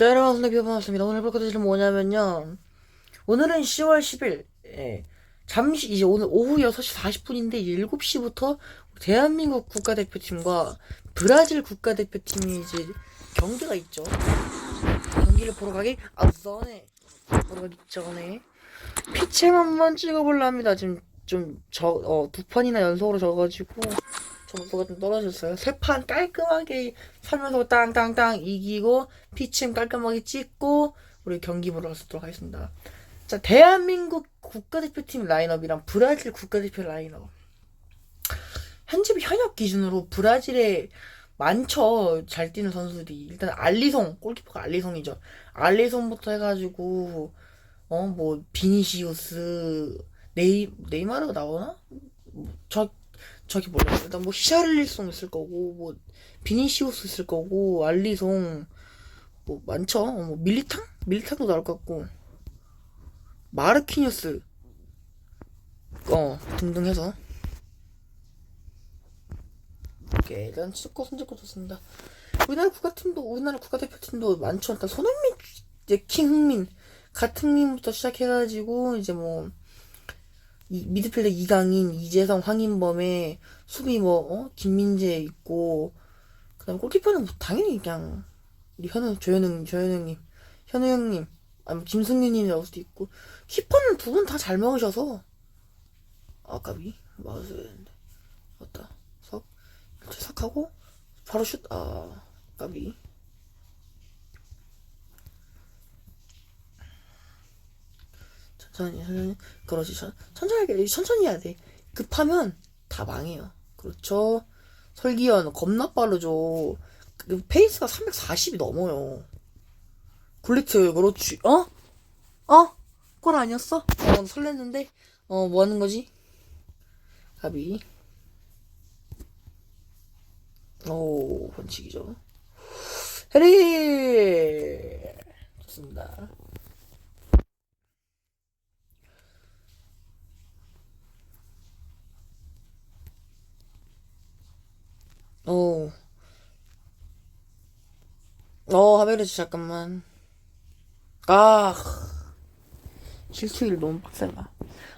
자, 여러분, 선생님, 반갑습니다. 오늘 볼 것들은 뭐냐면요. 오늘은 10월 10일, 예. 잠시, 이제 오늘 오후 6시 40분인데, 7시부터 대한민국 국가대표팀과 브라질 국가대표팀이 이제 경기가 있죠. 경기를 보러 가기 앞전에, 보러 가기 전에, 피첼 한번 찍어볼라 합니다. 지금 좀, 저, 어, 두 판이나 연속으로 져가지고, 점수가 좀 떨어졌어요. 세 판 깔끔하게 살면서 땅땅땅 이기고 피칭 깔끔하게 찍고 우리 경기 보러 가도록 하겠습니다. 자, 대한민국 국가대표팀 라인업이랑 브라질 국가대표 라인업. 현재 현역 기준으로 브라질에 많죠. 잘 뛰는 선수들이. 일단 알리송, 골키퍼가 알리송이죠. 알리송부터 해가지고 어 뭐 비니시우스, 네이 네이마르가 나오나? 뭐, 저 저기 몰라. 일단 뭐 히샤를리송 있을 거고 뭐 비니시우스 있을 거고 알리송 뭐 많죠. 어, 뭐 밀리탕? 밀리탕도 나올 것 같고 마르키뉴스 어 등등 해서 오케이 일단 축구 선제권 좋습니다. 우리나라 국가팀도 우리나라 국가대표팀도 많죠. 일단 손흥민 이제 킹흥민 가트민부터 시작해가지고 이제 뭐 이, 미드필더 이강인, 이재성, 황인범에 수비 뭐 어? 김민재 있고 그다음 골키퍼는 뭐 당연히 그냥 우리 현우 조현웅 조현웅님 현우 형님 아니 김승윤님 나올 수도 있고 키퍼는 두 분 다 잘 먹으셔서 아까비 맞았어야 되는데 맞다? 석? 이렇게 석하고 바로 슛아 까비 천천히 천천히. 그러지 천, 천천히 천천히 해야 돼. 급하면 다 망해요. 그렇죠? 설기현 겁나 빠르죠. 그 페이스가 340이 넘어요. 굴리트 그렇지. 어? 어? 골 아니었어? 어 설렜는데? 어 뭐하는 거지? 가비. 오 번칙이죠. 해리! 좋습니다 오. 어, 하베르츠 잠깐만. 아, 실수일 너무 빡세다.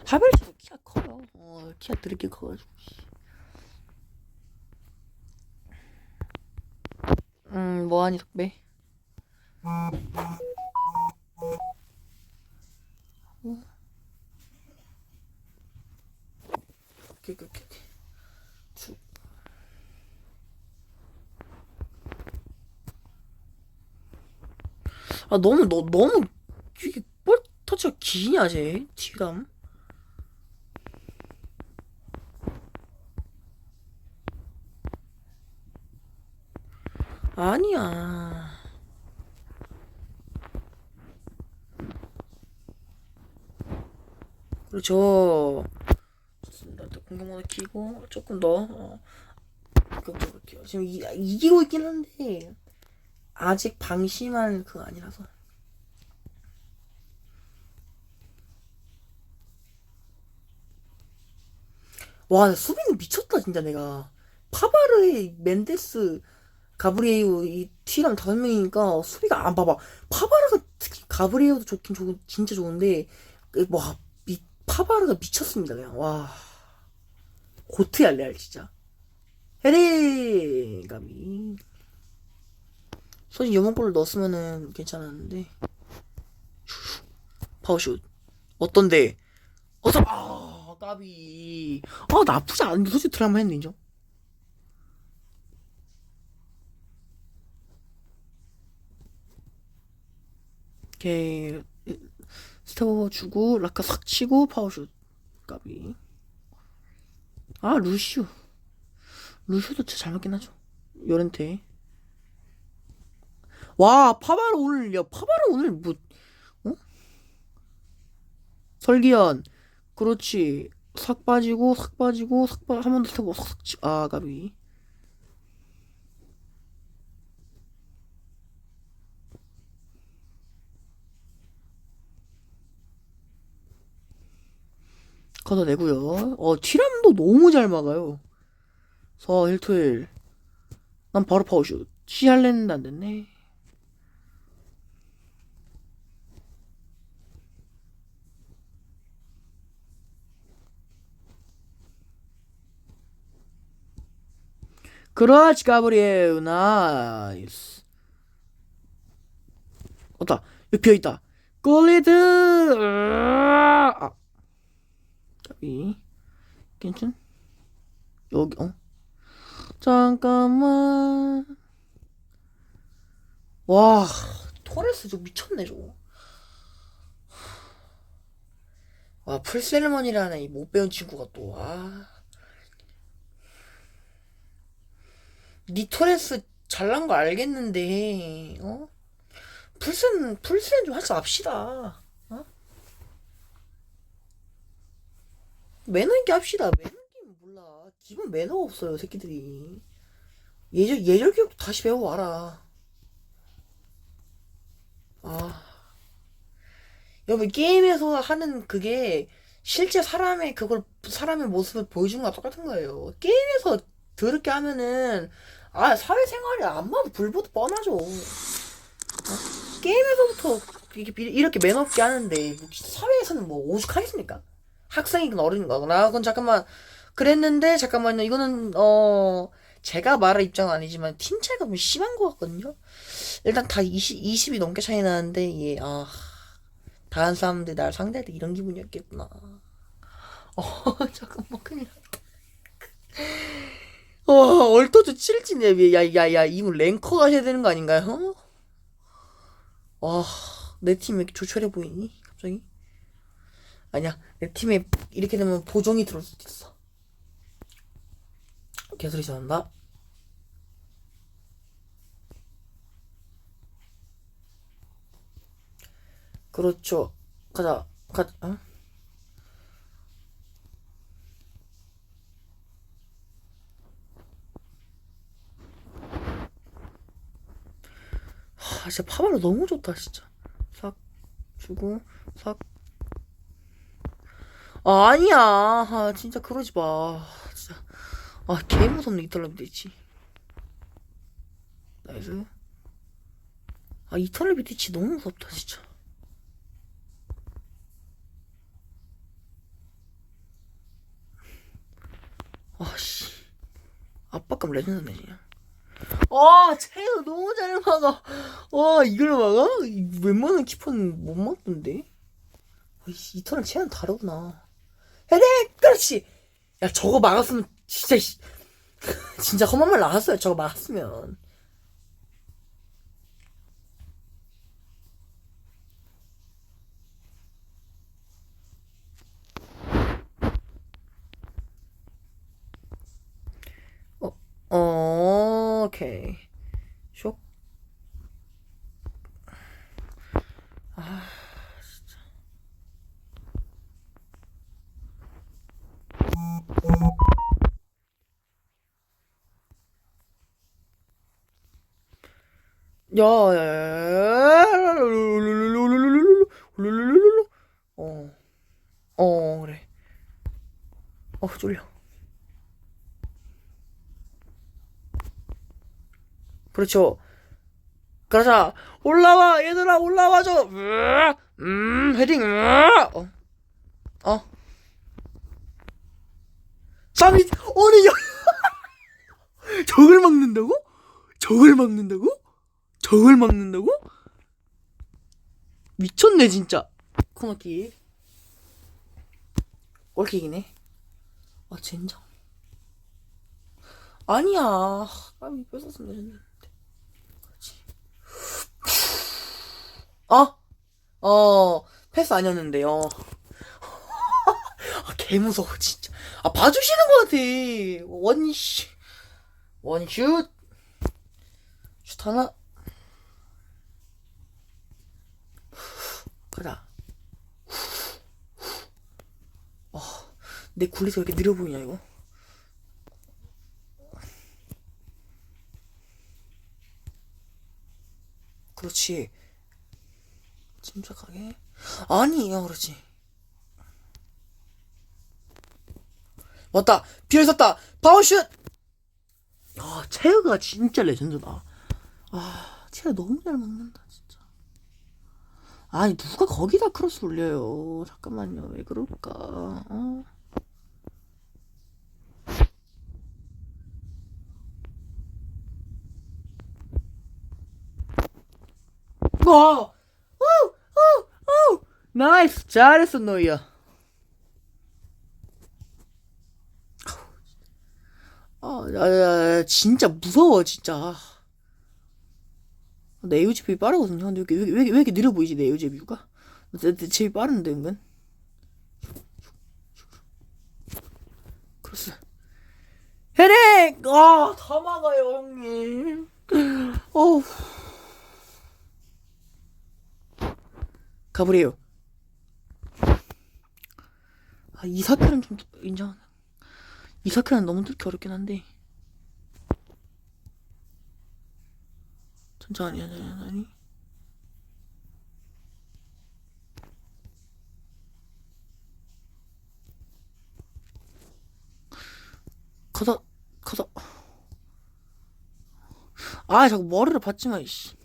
하베르츠도 키가 커요. 어, 키가 드럽게 커가지고. 음, 뭐하니, 석배? 오케이, 오케이, 오케이. 아 너무 너 너무 이게 볼 터치가 기냐 쟤? 지감 아니야. 그렇죠 좋습니다 또 공격 모드 키고 조금 더 어, 공격 볼게요 지금 이, 이기고 있긴 한데 아직 방심할 그거 아니라서. 와, 나 수비는 미쳤다, 진짜 내가. 파바르의 멘데스, 가브리에우, 이 티랑 다섯 명이니까 수비가 안 봐봐. 파바르가 특히 가브리에우도 좋긴 좋, 진짜 좋은데, 그 와, 미, 파바르가 미쳤습니다, 그냥. 와. 고트야, 레알, 진짜. 헤레! 가미. 솔직히 영웅골을 넣었으면은 괜찮았는데. 파워슛. 어떤데? 어서 아 까비. 아 나쁘지 않은데 솔직히 드라마 했네 인정. 오케이 스타버 주고 라카 싹 치고 파워슛. 까비. 아 루시우 루시우도 진짜 잘 맞긴 하죠. 요렌테 와, 파바르 오늘, 야, 파바르 오늘 뭐, 어? 설기현. 그렇지. 삭 빠지고, 삭 빠지고, 삭 빠, 한 번 더 타고, 삭, 삭, 치- 아, 가비. 걷어내고요. 어, 티람도 너무 잘 막아요. 서, 1토1. 난 바로 파워슛. 시할랬는데 안 됐네. 그렇지 가브리엘 나이스 왔다 여기 비어있다. 골리드! 아! 이 괜찮? 여기 어? 잠깐만. 와 토레스 저 미쳤네 저거. 와 풀셀먼이라는 이 못 배운 친구가 또아 니토레스 잘난 거 알겠는데 어? 풀센 풀센 좀 하지 맙시다. 어? 매너 있게 합시다. 매너 있게 몰라. 기본 매너가 없어요 새끼들이. 예절 예절 교육도 다시 배워 와라. 아. 여러분 게임에서 하는 그게 실제 사람의 그걸 사람의 모습을 보여주는 거랑 똑같은 거예요. 게임에서 더럽게 하면은 아 사회생활이 안 봐도 불보도 뻔하죠. 어? 게임에서부터 이렇게, 이렇게 매너 없게 하는데 뭐 사회에서는 뭐 오죽하겠습니까? 학생이건 어른이거나 그건 잠깐만 그랬는데 잠깐만요. 이거는 어 제가 말할 입장은 아니지만 팀 차이가 좀 심한 것 같거든요. 일단 다 20, 20이 넘게 차이 나는데 예아 다른 사람들 날 상대할 때 이런 기분이었겠구나. 어 잠깐만 큰일 났다 어 얼토도 칠지네 야야야 이분 랭커 가셔야 되는 거 아닌가요? 와, 내 팀이 왜 이렇게 조촐해 보이니? 갑자기? 아니야, 내 팀에 이렇게 되면 보정이 들어올 수도 있어. 개소리 전한다. 그렇죠. 가자, 가, 어? 아, 진짜 파바로 너무 좋다, 진짜. 싹 주고, 싹. 아, 아니야. 아, 진짜 그러지 마. 진짜. 아, 개 무섭네, 이탈리아 비티치. 나이스. 아, 이탈리아 비티치 너무 무섭다, 진짜. 아, 씨. 압박감 레전드네, 그냥. 와, 체이도 너무 잘 막아. 와, 이걸 막아? 이 웬만한 키퍼는 못 막던데? 아이씨, 이 턴은 체는 다르구나. 헤딩! 그렇지! 야, 저거 막았으면, 진짜, 씨. 진짜 험한 말 나왔어요, 저거 막았으면. 오케이. 쇽. 아, 진짜. 야, 어, 어, 그래. 어, 졸려. 그렇죠. 가자. 올라와, 얘들아, 올라와줘. 음, 헤딩. 어. 어. 쌈이, 야. 저걸 막는다고? 저걸 막는다고? 저걸 막는다고? 미쳤네, 진짜. 코너킥. 골킥이네. 아, 젠장. 아니야. 아, 뺏었으면 되는데. 그렇지. 어? 어, 패스 아니었는데요. 아, 개 무서워, 진짜. 아, 봐주시는 것 같아. 원씨. 원슛. 슛 하나. 가자. 어, 내 굴리가 왜 이렇게 느려 보이냐, 이거? 그렇지. 침착하게? 아니에요 그러지. 왔다. 비를 샀다. 파워슛! 아 체어가 진짜 레전드다. 아 체어 너무 잘 먹는다 진짜. 아니 누가 거기다 크로스 올려요? 잠깐만요. 왜 그럴까? 어. 와! 나이스! 잘했어, 너희야. 아, 야, 야, 야, 진짜 무서워, 진짜. 내 에어제비 빠르거든요. 근데 왜, 이렇게- 왜, 왜 이렇게 느려 보이지, 내내 제비 빠른데, 은근? 그렇어. 헤릭! 아, 다 막아요, 형님. 어우. 가브리에요. 아, 이사카는 좀 인정. 이사카는 너무 뚫기 어렵긴 한데. 천천히, 천천히, 천천히. 가다, 가다. 아, 자꾸 머리를 마, 이씨.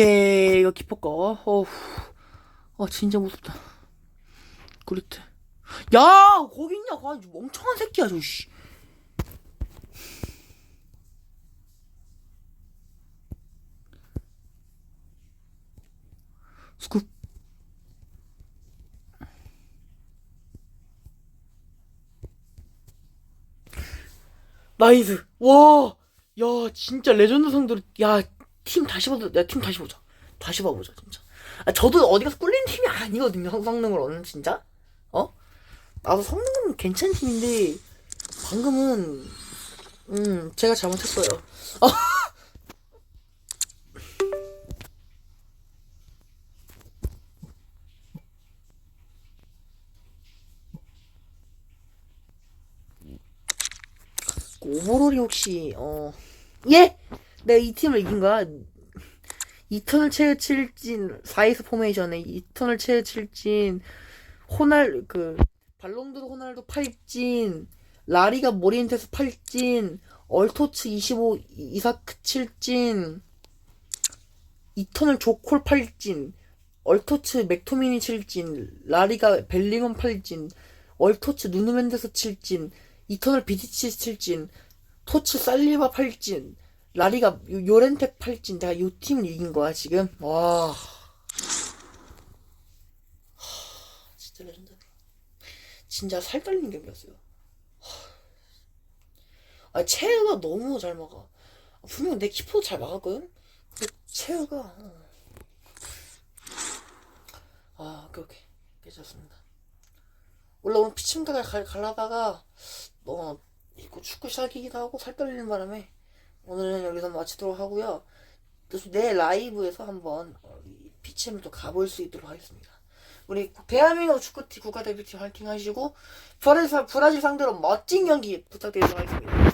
오케이, 이거 기포 꺼. 어우, 아, 진짜 무섭다. 그리트. 야, 거기 있냐? 아, 이 멍청한 새끼야, 저, 씨. 스쿱. 나이스. 와, 야, 진짜 레전드 성들, 야, 팀 다시 보자. 야, 팀 다시 보자. 다시 봐보자, 진짜. 아, 저도 어디 가서 꿀린 팀이 아니거든요, 성- 성능으로는, 진짜. 어? 나도 성능은 괜찮은 팀인데, 방금은, 음, 제가 잘못했어요. 오버롤이 혹시 어 예? 내가 이 팀을 이긴 거야. 이터널 체어 칠진 4에서 포메이션에 이터널 체어 칠진 호날 그 발롱도르 호날두 8진 라리가 모리엔테스 8진 얼토츠 25 이사크 7진 이터널 조콜 8진 얼토츠 맥토미니 7진 라리가 벨링엄 8진 얼토츠 누누멘데스 7진 이터널 비디치 7진 토츠 살리바 8진 라리가 요- 요렌텍 8진 내가 요 팀을 이긴 거야 지금? 와. 하, 진짜 레전드. 진짜 살 떨리는 경기였어요. 아 체우가 너무 잘 막아. 분명 내 키퍼도 잘 막았거든? 체우가 어. 아 그렇게 괜찮습니다. 원래 오늘 피칭가가 갈라다가 어 이거 축구 시작이기도 하고 살 떨리는 바람에 오늘은 여기서 마치도록 하고요. 또내 라이브에서 한번 어, 이 피치엠을 또 가볼 수 있도록 하겠습니다. 우리 대한민국 축구팀 국가대표팀 화이팅 하시고 브라질, 사- 브라질 상대로 멋진 경기 부탁드리도록 하겠습니다.